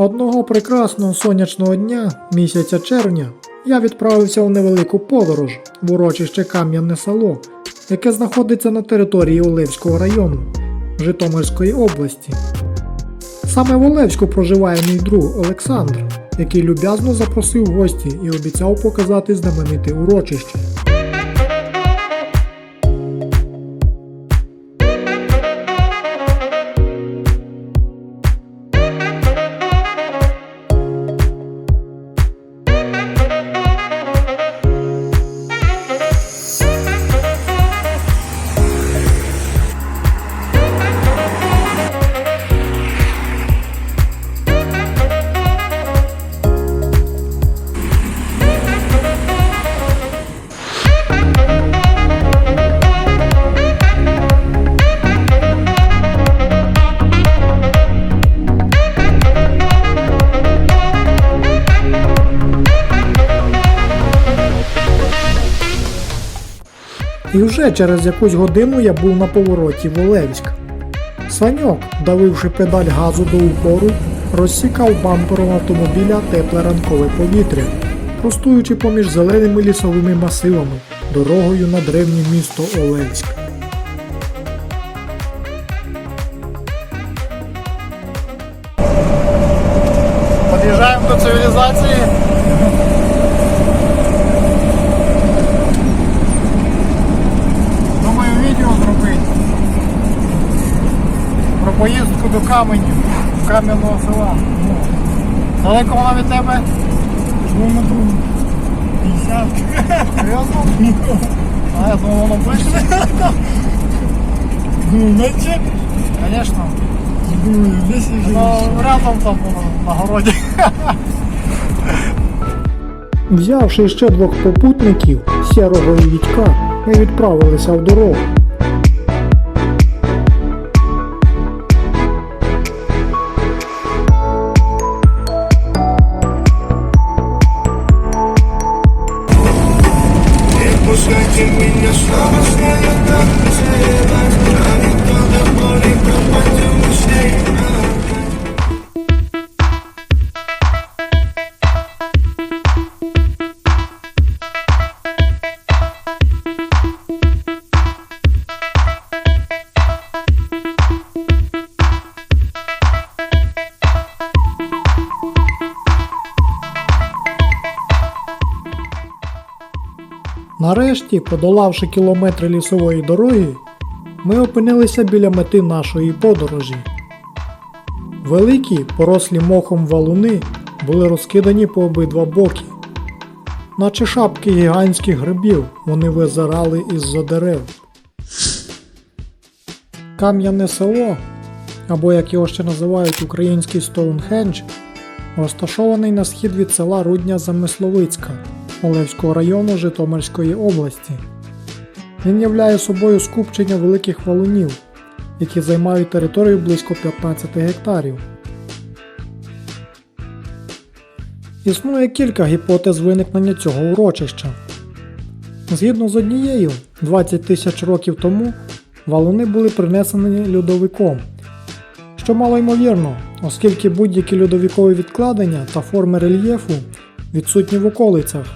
Одного прекрасного сонячного дня, місяця червня, я відправився у невелику подорож в урочище Кам'яне село, яке знаходиться на території Олевського району Житомирської області. Саме в Олевську проживає мій друг Олександр, який люб'язно запросив гості і обіцяв показати знамените урочище. І вже через якусь годину я був на повороті в Олевськ. Саньок, давивши педаль газу до упору, розсікав бампером автомобіля тепле ранкове повітря, простуючи поміж зеленими лісовими масивами дорогою на древнє місто Олевськ. Під'їжджаємо до цивілізації. Поїздку до каменів, кам'яного села. Ну, Далеко вона від тебе? Кілометрів 50. Серйозно? А я думав, воно ближче. Думаю, менше. Звісно. Думаю, 10 вже. Ну, рядом там воно на городі. Взявши ще двох попутників, сірого і Вітька, ми відправилися в дорогу. Пускайте меня снова так Нарешті, подолавши кілометри лісової дороги, ми опинилися біля мети нашої подорожі. Великі, порослі мохом валуни були розкидані по обидва боки. Наче шапки гігантських грибів вони визирали із-за дерев. Кам'яне село, або як його ще називають український Стоунхендж, розташований на схід від села Рудня Замисловицька Олевського району Житомирської області. Він являє собою скупчення великих валунів, які займають територію близько 15 гектарів. Існує кілька гіпотез виникнення цього урочища. Згідно з однією, 20 тисяч років тому валуни були принесені льодовиком, що мало ймовірно, оскільки будь-які льодовікові відкладення та форми рельєфу відсутні в околицях,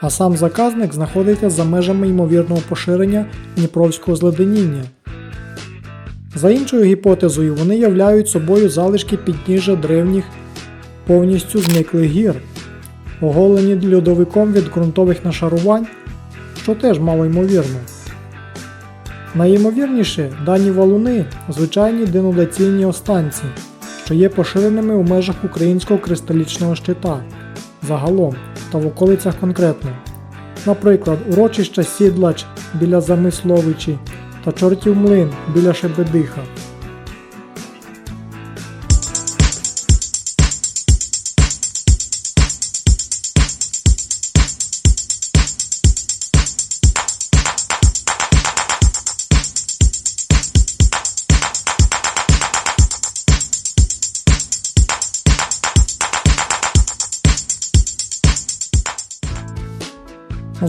а сам заказник знаходиться за межами ймовірного поширення Дніпровського зледеніння. За іншою гіпотезою, вони являють собою залишки підніжжя древніх повністю зниклих гір, оголені льодовиком від ґрунтових нашарувань, що теж мало ймовірно. Найімовірніше, дані валуни звичайні денудаційні останці, що є поширеними у межах українського кристалічного щита загалом та в околицях конкретно. Наприклад, урочища Сідлач біля Замисловичі та Чортів Млин біля Шебедиха.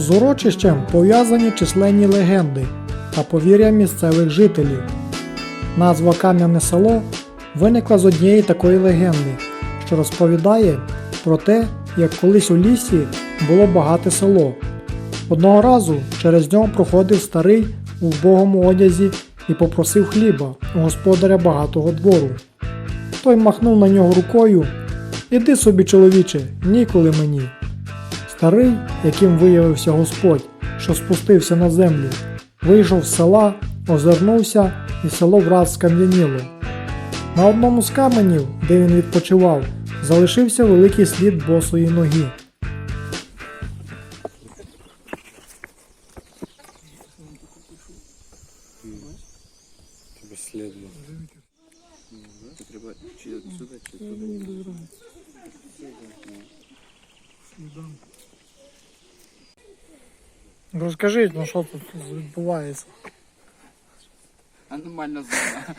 З урочищем пов'язані численні легенди та повір'я місцевих жителів. Назва Кам'яне село виникла з однієї такої легенди, що розповідає про те, як колись у лісі було багате село. Одного разу через нього проходив старий у вбогому одязі і попросив хліба у господаря багатого двору. Той махнув на нього рукою. Іди собі, чоловіче, ніколи мені. Старий, яким виявився Господь, що спустився на землю, вийшов з села, озирнувся, і село враз скам'яніло. На одному з каменів, де він відпочивав, залишився великий слід босої ноги. Розкажіть, ну що тут відбувається? Аномальна зона.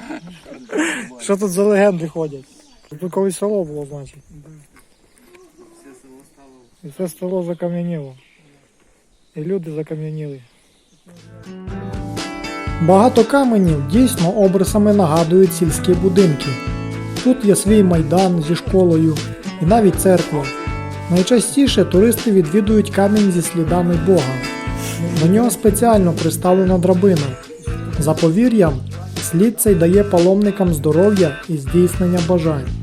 Що тут за легенди ходять? Тут колись село було, значить. Все село стало. І це село закам'яніло. І люди закам'яніли. Багато каменів дійсно обрисами нагадують сільські будинки. Тут є свій майдан зі школою і навіть церква. Найчастіше туристи відвідують камінь зі слідами Бога. До нього спеціально приставлена драбина. За повір'ям, слід цей дає паломникам здоров'я і здійснення бажань.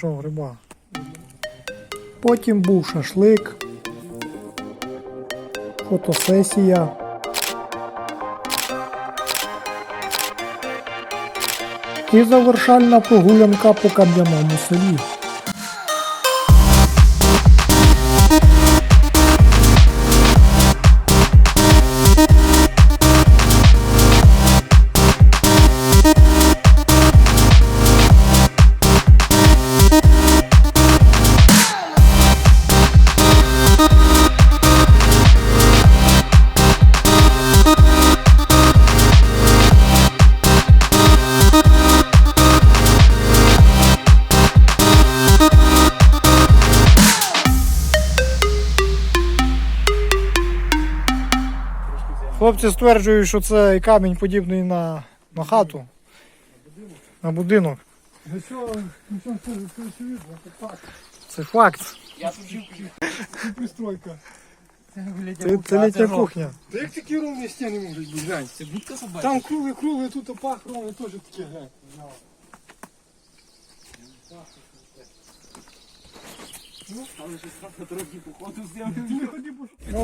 Знайшов гриба. Потім був шашлик, фотосесія. І завершальна прогулянка по кам'яному селі. Хлопці стверджують, що це камінь подібний на, на хату. На будинок. Це, факт. очевидно, це факт. Це пристройка. Це, це літня кухня. Та як такі ровні стіни можуть бути. Це будка собака. Там круглий, круглий, тут опах ровний, теж таке,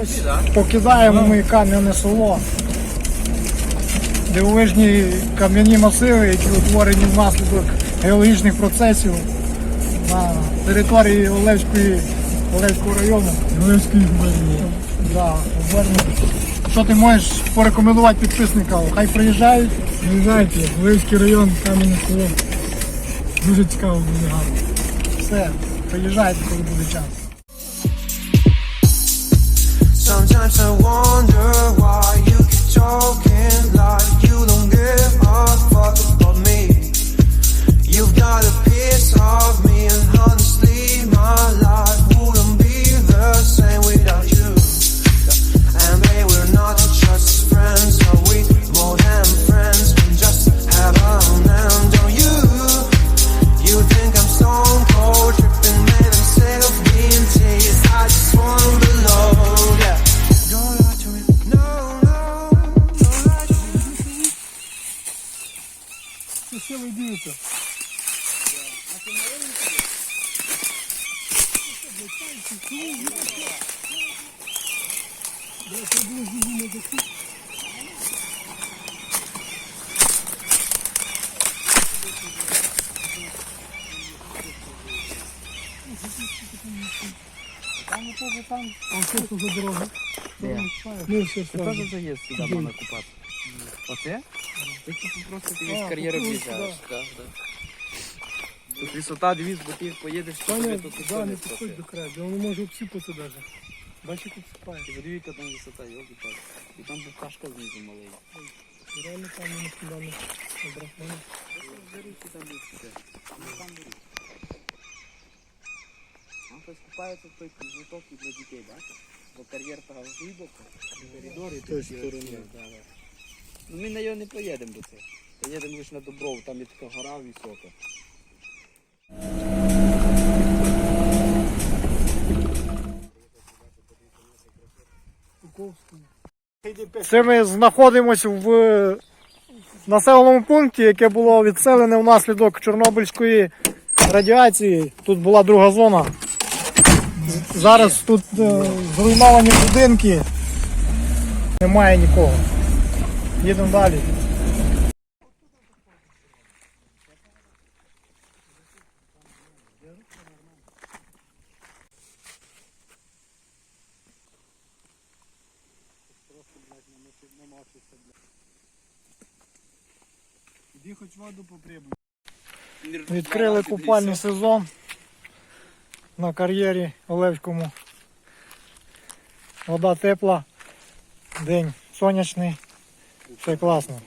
Ось покидаємо ми кам'яне село. Дивовижні кам'яні масиви, які утворені внаслідок геологічних процесів на території Олевської, Олевського району. Левський губернії. Да, Губернії. Що ти можеш порекомендувати підписникам? Хай приїжджають. Приїжджайте, Левський район, кам'яне село. Дуже цікаво, дуже гарно. Все, приїжджайте, коли буде час. Sometimes I wonder why Там там. А все, що за дорога? Де? Ну, все, Це сразу. теж заїзд сюди можна купати. Оце? Ти тут просто ти А, з кар'єри тут, в'їжджаєш. Так, так. Тут висота, дивись, бо ти поїдеш, Та тобі не, тут да, не не підходь до краю, бо воно може обсипатися навіть. Бачиш, як обсипає. Ти подиви, яка там висота, йоги так. І там букашка знизу маленька. Реально там не. Обрахунок. Зарічки там. Ну там беріть. Хтось купається в той кружок і для дітей, так? Бо кар'єр там глибоко, коридори. З тої сторони. Ну ми на його не поїдемо до цього. Поїдемо лише на Добров, там є така гора висока. Це ми знаходимося в населеному пункті, яке було відселене внаслідок Чорнобильської радіації. Тут була друга зона. Зараз тут е, зруйновані будинки. Немає нікого. Їдемо далі. Іди хоч воду поприбуй. Відкрили купальний сезон на кар'єрі Олевському. Вода тепла, день сонячний. Все класно.